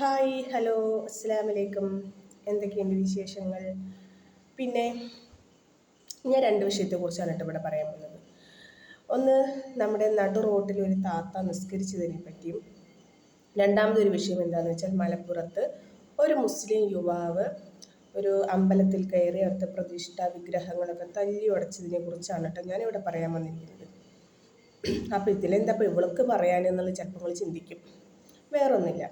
Hi hello അസ്സാം വലൈക്കും എന്തൊക്കെയുണ്ട് വിശേഷങ്ങൾ? പിന്നെ ഞാൻ രണ്ട് വിഷയത്തെക്കുറിച്ചാണ് കേട്ടോ ഇവിടെ പറയാൻ പോകുന്നത്. ഒന്ന് നമ്മുടെ നടു റോട്ടിൽ ഒരു താത്ത നിസ്കരിച്ചതിനെ പറ്റിയും രണ്ടാമതൊരു വിഷയം എന്താണെന്ന് വെച്ചാൽ മലപ്പുറത്ത് ഒരു മുസ്ലിം യുവാവ് ഒരു അമ്പലത്തിൽ കയറി അവിടുത്തെ പ്രതിഷ്ഠ വിഗ്രഹങ്ങളൊക്കെ തല്ലി ഉടച്ചതിനെ കുറിച്ചാണ് കേട്ടോ ഞാനിവിടെ പറയാൻ വന്നിരിക്കുന്നത്. അപ്പോൾ ഇതിലെന്താ ഇപ്പോൾ ഇവൾക്ക് പറയാനെന്നുള്ള ചിലപ്പോൾ ചിന്തിക്കും. വേറൊന്നുമില്ല.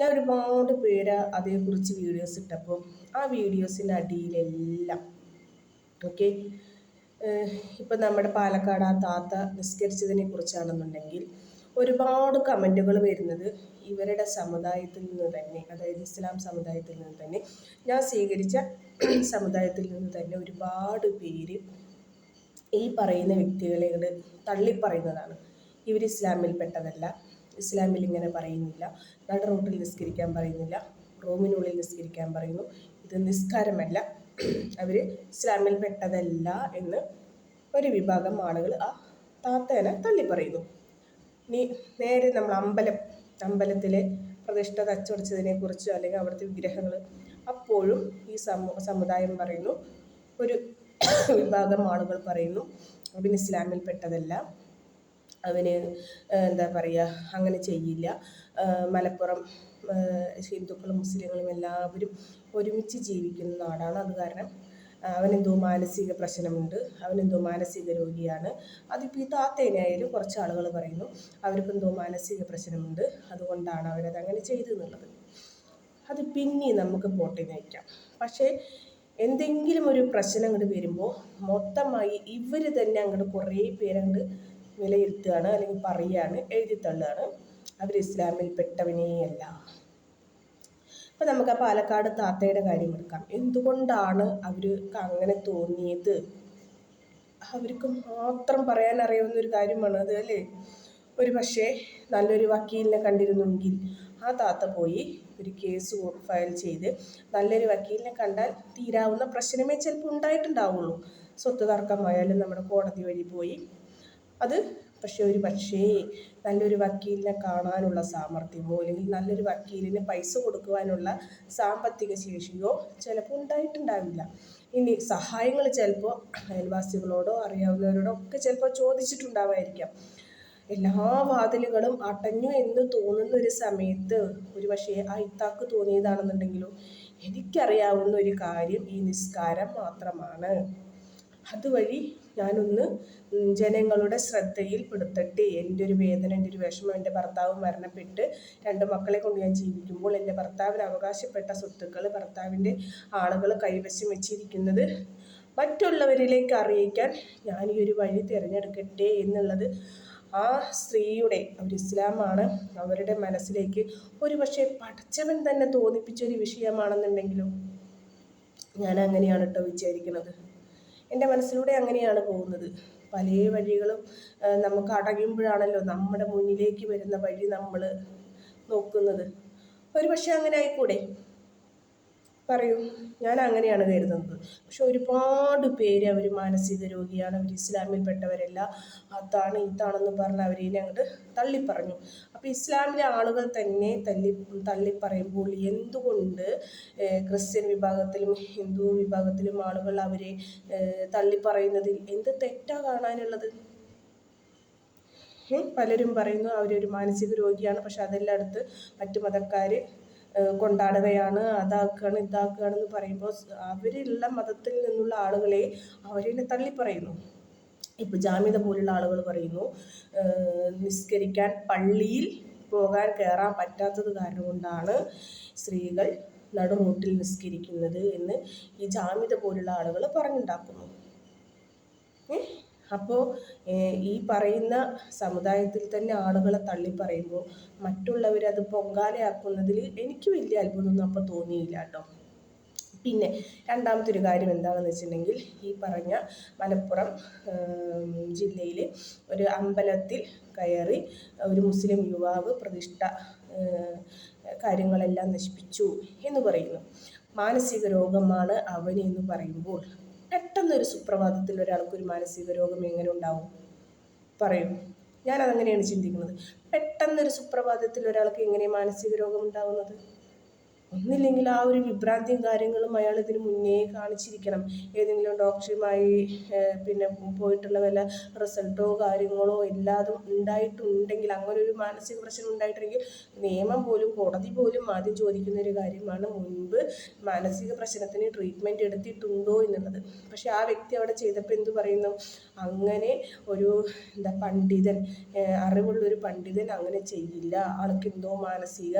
ഞാൻ ഒരുപാട് പേര് അതേക്കുറിച്ച് വീഡിയോസ് ഇട്ടപ്പോൾ ആ വീഡിയോസിന്റെ അടിയിലെല്ലാം ഓക്കെ ഇപ്പം നമ്മുടെ പാലക്കാട് ആ താത്ത നിസ്കരിച്ചതിനെ കുറിച്ചാണെന്നുണ്ടെങ്കിൽ ഒരുപാട് കമന്റുകൾ വരുന്നത് ഇവരുടെ സമുദായത്തിൽ നിന്ന് തന്നെ അതായത് ഇസ്ലാം സമുദായത്തിൽ നിന്ന് തന്നെ. ഞാൻ സ്വീകരിച്ച സമുദായത്തിൽ നിന്ന് തന്നെ ഒരുപാട് പേര് ഈ പറയുന്ന വ്യക്തികളെ തള്ളിപ്പറയുന്നതാണ്. ഇവർ ഇസ്ലാമിൽപ്പെട്ടതല്ല. ഇസ്ലാമിൽ ഇങ്ങനെ പറയുന്നില്ല. നട റൂട്ടിൽ നിസ്കരിക്കാൻ പറയുന്നില്ല. റൂമിനുള്ളിൽ നിസ്കരിക്കാൻ പറയുന്നു. ഇത് നിസ്കാരമല്ല. അവർ ഇസ്ലാമിൽ പെട്ടതല്ല എന്ന് ഒരു വിഭാഗം ആളുകൾ ആ താത്തേനെ തള്ളി പറയുന്നു ഇനി നേരെ നമ്മൾ അമ്പലം അമ്പലത്തിലെ പ്രതിഷ്ഠ തച്ചൊടിച്ചതിനെ കുറിച്ചോ അല്ലെങ്കിൽ അവിടുത്തെ വിഗ്രഹങ്ങൾ അപ്പോഴും ഈ സമൂഹ സമുദായം പറയുന്നു. ഒരു വിഭാഗം ആളുകൾ പറയുന്നു അവൻ ഇസ്ലാമിൽപ്പെട്ടതല്ല അവന് എന്താ പറയുക അങ്ങനെ ചെയ്യില്ല. മലപ്പുറം ഹിന്ദുക്കളും മുസ്ലിങ്ങളും എല്ലാവരും ഒരുമിച്ച് ജീവിക്കുന്ന നാടാണ് അത് കാരണം അവനെന്തോ മാനസിക പ്രശ്നമുണ്ട് അവനെന്തോ മാനസിക രോഗിയാണ്. അതിപ്പോൾ ഈ താത്തേനായാലും കുറച്ച് ആളുകൾ പറയുന്നു അവർക്കെന്തോ മാനസിക പ്രശ്നമുണ്ട് അതുകൊണ്ടാണ് അവരത് അങ്ങനെ ചെയ്തെന്നുള്ളത് അത് പിന്നെ നമുക്ക് പോട്ടെ നയിക്കാം പക്ഷേ എന്തെങ്കിലും ഒരു പ്രശ്നം അങ്ങോട്ട് വരുമ്പോൾ മൊത്തമായി ഇവർ തന്നെ അങ്ങോട്ട് കുറേ പേരങ്ങോട്ട് വിലയിരുത്തുകയാണ് അല്ലെങ്കിൽ പറയുകയാണ് എഴുതി തള്ളുകയാണ് അവർ ഇസ്ലാമിൽ പെട്ടവനേയല്ല അപ്പം നമുക്ക് ആ പാലക്കാട് താത്തയുടെ കാര്യം എടുക്കാം. എന്തുകൊണ്ടാണ് അവർക്ക് അങ്ങനെ തോന്നിയത്? അവർക്ക് മാത്രം പറയാൻ അറിയാവുന്ന ഒരു കാര്യമാണ് അത് അല്ലേ? ഒരു പക്ഷേ നല്ലൊരു വക്കീലിനെ കണ്ടിരുന്നെങ്കിൽ ആ താത്ത പോയി ഒരു കേസ് ഫയൽ ചെയ്ത് നല്ലൊരു വക്കീലിനെ കണ്ടാൽ തീരാവുന്ന പ്രശ്നമേ ചിലപ്പോൾ ഉണ്ടായിട്ടുണ്ടാവുള്ളൂ. സ്വത്ത് തർക്കമായാലും നമ്മുടെ കോടതി വഴി പോയി അത് പക്ഷേ ഒരു പക്ഷേ നല്ലൊരു വക്കീലിനെ കാണാനുള്ള സാമർഥ്യമോ അല്ലെങ്കിൽ നല്ലൊരു വക്കീലിന് പൈസ കൊടുക്കുവാനുള്ള സാമ്പത്തിക ശേഷിയോ ചിലപ്പോൾ ഉണ്ടായിട്ടുണ്ടാവില്ല. ഇനി സഹായങ്ങൾ ചിലപ്പോൾ അയൽവാസികളോടോ അറിയാവുന്നവരോടോ ഒക്കെ ചിലപ്പോൾ ചോദിച്ചിട്ടുണ്ടാവായിരിക്കാം. എല്ലാ വാതിലുകളും അടഞ്ഞു എന്ന് തോന്നുന്ന ഒരു സമയത്ത് ഒരു പക്ഷേ ആ ഇത്താക്ക് തോന്നിയതാണെന്നുണ്ടെങ്കിലും എനിക്കറിയാവുന്ന ഒരു കാര്യം ഈ നിസ്കാരം മാത്രമാണ്. അതുവഴി ഞാനൊന്ന് ജനങ്ങളുടെ ശ്രദ്ധയിൽപ്പെടുത്തട്ടെ എന്റെ ഒരു വേദന എന്റെ ഒരു വിഷമം എന്റെ ഭർത്താവ് മരണപ്പെട്ട് രണ്ട് മക്കളെ കൊണ്ട് ഞാൻ ജീവിക്കുമ്പോൾ എന്റെ ഭർത്താവിന് അവകാശപ്പെട്ട സ്വത്തുക്കൾ ഭർത്താവിന്റെ ആളുകൾ കൈവശം വെച്ചിരിക്കുന്നത് മറ്റുള്ളവരിലേക്ക് അറിയിക്കാൻ ഞാൻ ഈ ഒരു വഴി തിരഞ്ഞെടുക്കട്ടെ എന്നുള്ളത് ആ സ്ത്രീയുടെ ഒരു ഇസ്ലാമാണ് അവരുടെ മനസ്സിലേക്ക് ഒരു പക്ഷേ പഠിച്ചവൻ തന്നെ തോന്നിപ്പിച്ചൊരു വിഷയമാണെന്നുണ്ടെങ്കിലും ഞാൻ അങ്ങനെയാണ് കേട്ടോ വിചാരിക്കുന്നത്. എന്റെ മനസ്സിലൂടെ അങ്ങനെയാണ് പോകുന്നത്. പല വഴികളും നമുക്ക് അടയുമ്പോഴാണല്ലോ നമ്മുടെ മുന്നിലേക്ക് വരുന്ന വഴി നമ്മൾ നോക്കുന്നത്. ഒരു പക്ഷേ അങ്ങനെ ആയിക്കൂടെ? പറയൂ. ഞാൻ അങ്ങനെയാണ് കരുതുന്നത്. പക്ഷെ ഒരുപാട് പേര് അവർ മാനസിക രോഗിയാണ്. അവർ ഇസ്ലാമിൽപ്പെട്ടവരല്ല അതാണ് ഇതാണെന്ന് പറഞ്ഞ് അവരെ അങ്ങോട്ട് തള്ളിപ്പറഞ്ഞു. അപ്പോൾ ഇസ്ലാമിലെ ആളുകൾ തന്നെ തല്ലി തള്ളിപ്പറയുമ്പോൾ എന്തുകൊണ്ട് ക്രിസ്ത്യൻ വിഭാഗത്തിലും ഹിന്ദു വിഭാഗത്തിലും ആളുകൾ അവരെ തള്ളിപ്പറയുന്നതിൽ എന്ത് തെറ്റാ കാണാനുള്ളത്? പലരും പറയുന്നു അവരൊരു മാനസിക രോഗിയാണ്. പക്ഷെ അതെല്ലാം അടുത്ത് മറ്റു മതക്കാർ കൊണ്ടാടുകയാണ് അതാക്കുകയാണ് എന്ന് പറയുമ്പോൾ അവരുള്ള മതത്തിൽ നിന്നുള്ള ആളുകളെ അവരെ തള്ളിപ്പറയുന്നു ഇപ്പോൾ ജാമ്യത പോലുള്ള ആളുകൾ പറയുന്നു നിസ്കരിക്കാൻ പള്ളിയിൽ പോകാൻ കയറാൻ പറ്റാത്തത് കാരണം കൊണ്ടാണ് സ്ത്രീകൾ നടു റോട്ടിൽ നിസ്കരിക്കുന്നത് എന്ന് ഈ ജാമ്യത പോലുള്ള ആളുകൾ പറഞ്ഞുണ്ടാക്കുന്നു. അപ്പോൾ ഈ പറയുന്ന സമുദായത്തിൽ തന്നെ ആളുകളെ തള്ളി തള്ളിപ്പറയുമ്പോൾ മറ്റുള്ളവരത് പൊങ്കാലയാക്കുന്നതിൽ എനിക്ക് വലിയ അത്ഭുതമൊന്നും അപ്പോൾ തോന്നിയില്ല കേട്ടോ. പിന്നെ രണ്ടാമത്തെ ഒരു കാര്യം എന്താണെന്ന് വെച്ചിട്ടുണ്ടെങ്കിൽ ഈ പറഞ്ഞ മലപ്പുറം ജില്ലയിൽ ഒരു അമ്പലത്തിൽ കയറി ഒരു മുസ്ലിം യുവാവ് പ്രതിഷ്ഠ കാര്യങ്ങളെല്ലാം നശിപ്പിച്ചു എന്ന് പറയുന്നു. മാനസിക രോഗമാണ് അവനെന്ന് പറയുമ്പോൾ പെട്ടെന്നൊരു സുപ്രഭാതത്തിൽ ഒരാൾക്ക് ഒരു മാനസിക രോഗം എങ്ങനെ ഉണ്ടാവും? പറയൂ. ഞാനതങ്ങനെയാണ് ചിന്തിക്കുന്നത്. പെട്ടെന്നൊരു സുപ്രഭാതത്തിൽ ഒരാൾക്ക് എങ്ങനെ മാനസിക രോഗം ഉണ്ടാകുന്നത് ഒന്നില്ലെങ്കിൽ ആ ഒരു വിഭ്രാന്തിയും കാര്യങ്ങളും അയാൾ ഇതിന് മുന്നേ കാണിച്ചിരിക്കണം. ഏതെങ്കിലും ഡോക്ടറുമായി പിന്നെ പോയിട്ടുള്ള വല്ല റിസൾട്ടോ കാര്യങ്ങളോ എല്ലാതും ഉണ്ടായിട്ടുണ്ടെങ്കിൽ അങ്ങനെ ഒരു മാനസിക പ്രശ്നം ഉണ്ടായിട്ടുണ്ടെങ്കിൽ നിയമം പോലും കോടതി പോലും ആദ്യം ചോദിക്കുന്ന ഒരു കാര്യമാണ് മുൻപ് മാനസിക പ്രശ്നത്തിന് ട്രീറ്റ്മെന്റ് എടുത്തിട്ടുണ്ടോ എന്നുള്ളത്. പക്ഷേ ആ വ്യക്തി അവിടെ ചെയ്തപ്പോൾ എന്തു പറയുന്നു? അങ്ങനെ ഒരു എന്താ പണ്ഡിതൻ അറിവുള്ളൊരു പണ്ഡിതൻ അങ്ങനെ ചെയ്യില്ല. ആൾക്ക് എന്തോ മാനസിക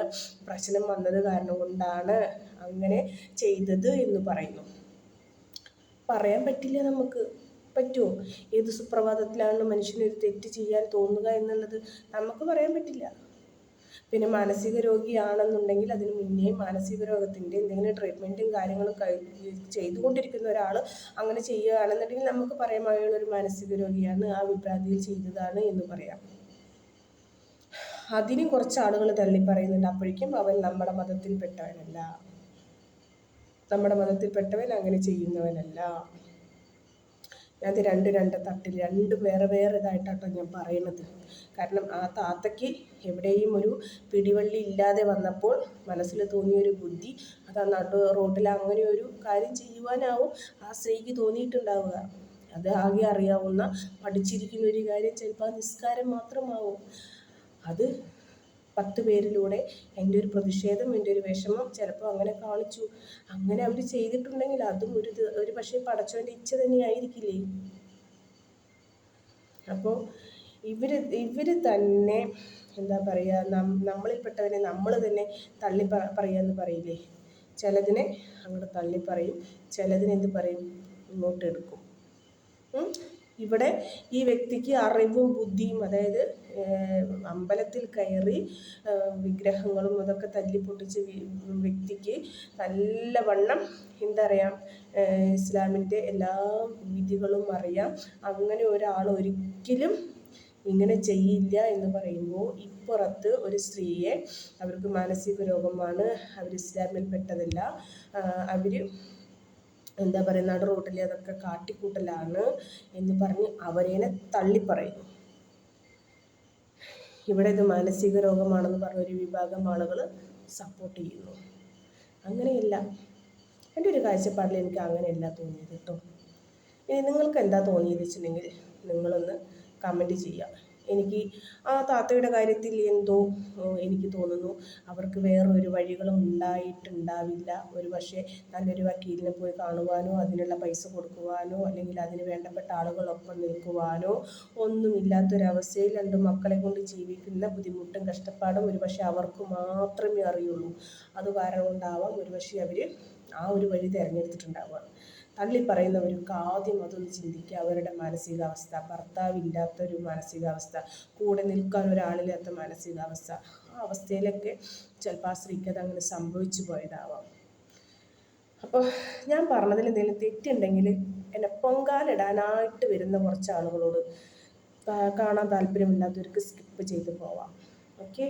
പ്രശ്നം വന്നത് കാരണം കൊണ്ടാണ് അങ്ങനെ ചെയ്തത് എന്ന് പറയുന്നു. പറയാൻ പറ്റില്ല നമുക്ക്. പറ്റുമോ? ഏത് സുപ്രഭാതത്തിലാണ് മനുഷ്യനൊരു തെറ്റ് ചെയ്യാൻ തോന്നുക എന്നുള്ളത് നമുക്ക് പറയാൻ പറ്റില്ല. പിന്നെ മാനസിക രോഗിയാണെന്നുണ്ടെങ്കിൽ അതിന് മുന്നേ മാനസിക രോഗത്തിന്റെ എന്തെങ്കിലും ട്രീറ്റ്മെന്റും കാര്യങ്ങളും ചെയ്തുകൊണ്ടിരിക്കുന്ന ഒരാൾ അങ്ങനെ ചെയ്യുകയാണെന്നുണ്ടെങ്കിൽ നമുക്ക് പറയാം ഒരു മാനസിക രോഗിയാണ് ആ വിഭ്രാന്തിയിൽ ചെയ്തതാണ് എന്ന് പറയാം. അതിനും കുറച്ച് ആളുകൾ തള്ളി പറയുന്നുണ്ട്. അപ്പോഴേക്കും അവൻ നമ്മുടെ മതത്തിൽപ്പെട്ടവനല്ല നമ്മുടെ മതത്തിൽപ്പെട്ടവൻ അങ്ങനെ ചെയ്യുന്നവനല്ല. ഞാൻ രണ്ട് രണ്ട് തട്ടിൽ രണ്ട് വേറെ വേറെ ഇതായിട്ടാട്ടോ ഞാൻ പറയുന്നത് കാരണം ആ താത്തയ്ക്ക് എവിടെയും ഒരു പിടിവള്ളി ഇല്ലാതെ വന്നപ്പോൾ മനസ്സിൽ തോന്നിയൊരു ബുദ്ധി അത് ആ നാട്ടു റോഡിൽ അങ്ങനെ ഒരു കാര്യം ചെയ്യുവാനാവും. ആ സ്ത്രീക്ക് തോന്നിയിട്ടുണ്ടാവുക. അത് ആകെ അറിയാവുന്ന പഠിച്ചിരിക്കുന്ന ഒരു കാര്യം ചിലപ്പോൾ നിസ്കാരം മാത്രമാവും. അത് പത്ത് പേരിലൂടെ എന്റെ ഒരു പ്രതിഷേധം എന്റെ ഒരു വിഷമം ചിലപ്പോൾ അങ്ങനെ കാണിച്ചു. അങ്ങനെ അവർ ചെയ്തിട്ടുണ്ടെങ്കിൽ അതും ഒരു ഒരു പക്ഷേ പടച്ചവന്റെ ഇച്ഛ തന്നെയായിരിക്കില്ലേ അപ്പോൾ ഇവർ ഇവർ തന്നെ എന്താ പറയുക നം നമ്മളിൽപ്പെട്ടവരെ നമ്മൾ തന്നെ തള്ളി പറയുക എന്ന് പറയില്ലേ? ചിലതിനെ അങ്ങോട്ട് തള്ളി പറയും ചിലതിനെന്ത് പറയും? ഇങ്ങോട്ട് എടുക്കും. ഇവിടെ ഈ വ്യക്തിക്ക് അറിവും ബുദ്ധിയും അതായത് അമ്പലത്തിൽ കയറി വിഗ്രഹങ്ങളും അതൊക്കെ തല്ലിപ്പൊട്ടിച്ച് വ്യക്തിക്ക് നല്ലവണ്ണം എന്താ പറയുക ഇസ്ലാമിന്റെ എല്ലാ വിധികളും അറിയാം. അങ്ങനെ ഒരാൾ ഒരിക്കലും ഇങ്ങനെ ചെയ്യില്ല എന്ന് പറയുമ്പോൾ ഇപ്പുറത്ത് ഒരു സ്ത്രീയെ അവർക്ക് മാനസിക രോഗമാണ് അവർ ഇസ്ലാമിൽ പെട്ടതല്ല. അവർ എന്താ പറയുക നടു റോട്ടിൽ അതൊക്കെ കാട്ടിക്കൂട്ടലാണ് എന്ന് പറഞ്ഞ് അവരേനെ തള്ളിപ്പറയുന്നു. ഇവിടെ ഇത് മാനസിക രോഗമാണെന്ന് പറഞ്ഞ ഒരു വിഭാഗം ആളുകൾ സപ്പോർട്ട് ചെയ്യുന്നു. അങ്ങനെയല്ല. എന്റെ ഒരു കാഴ്ചപ്പാടിൽ എനിക്ക് അങ്ങനെയല്ല തോന്നിയത് കേട്ടോ ഇനി നിങ്ങൾക്ക് എന്താ തോന്നിയത് വെച്ചിട്ടുണ്ടെങ്കിൽ നിങ്ങളൊന്ന് കമന്റ് ചെയ്യുക. എനിക്ക് ആ താത്തയുടെ കാര്യത്തിൽ എന്തോ എനിക്ക് തോന്നുന്നു. അവർക്ക് വേറൊരു വഴികളും ഉണ്ടായിട്ടുണ്ടാവില്ല. ഒരു പക്ഷേ നല്ലൊരു വക്കീലിനെ പോയി കാണുവാനോ അതിനുള്ള പൈസ കൊടുക്കുവാനോ അല്ലെങ്കിൽ അതിന് വേണ്ടപ്പെട്ട ആളുകളൊപ്പം നിൽക്കുവാനോ ഒന്നുമില്ലാത്തൊരവസ്ഥയിൽ രണ്ട് മക്കളെ കൊണ്ട് ജീവിക്കുന്ന ബുദ്ധിമുട്ടും കഷ്ടപ്പാടും ഒരു പക്ഷേ അവർക്ക് മാത്രമേ അറിയുള്ളൂ. അത് കാരണം കൊണ്ടാവാം ഒരു പക്ഷേ അവർ ആ ഒരു വഴി തിരഞ്ഞെടുത്തിട്ടുണ്ടാവുക. തള്ളി പറയുന്നവർക്ക് ആദ്യം അതൊന്ന് ചിന്തിക്കുക. അവരുടെ മാനസികാവസ്ഥ ഭർത്താവില്ലാത്തൊരു മാനസികാവസ്ഥ കൂടെ നിൽക്കാൻ ഒരാളില്ലാത്ത മാനസികാവസ്ഥ ആ അവസ്ഥയിലൊക്കെ ചിലപ്പോൾ ആ സ്ത്രീക്ക് അങ്ങനെ സംഭവിച്ചു പോയതാവാം. അപ്പോൾ ഞാൻ പറഞ്ഞതിൽ എന്തെങ്കിലും തെറ്റുണ്ടെങ്കിൽ എന്നെ പൊങ്കാലിടാനായിട്ട് വരുന്ന കുറച്ച് ആളുകളോട് കാണാൻ താല്പര്യമില്ലാത്തവർക്ക് സ്കിപ്പ് ചെയ്ത് പോവാം. ഓക്കെ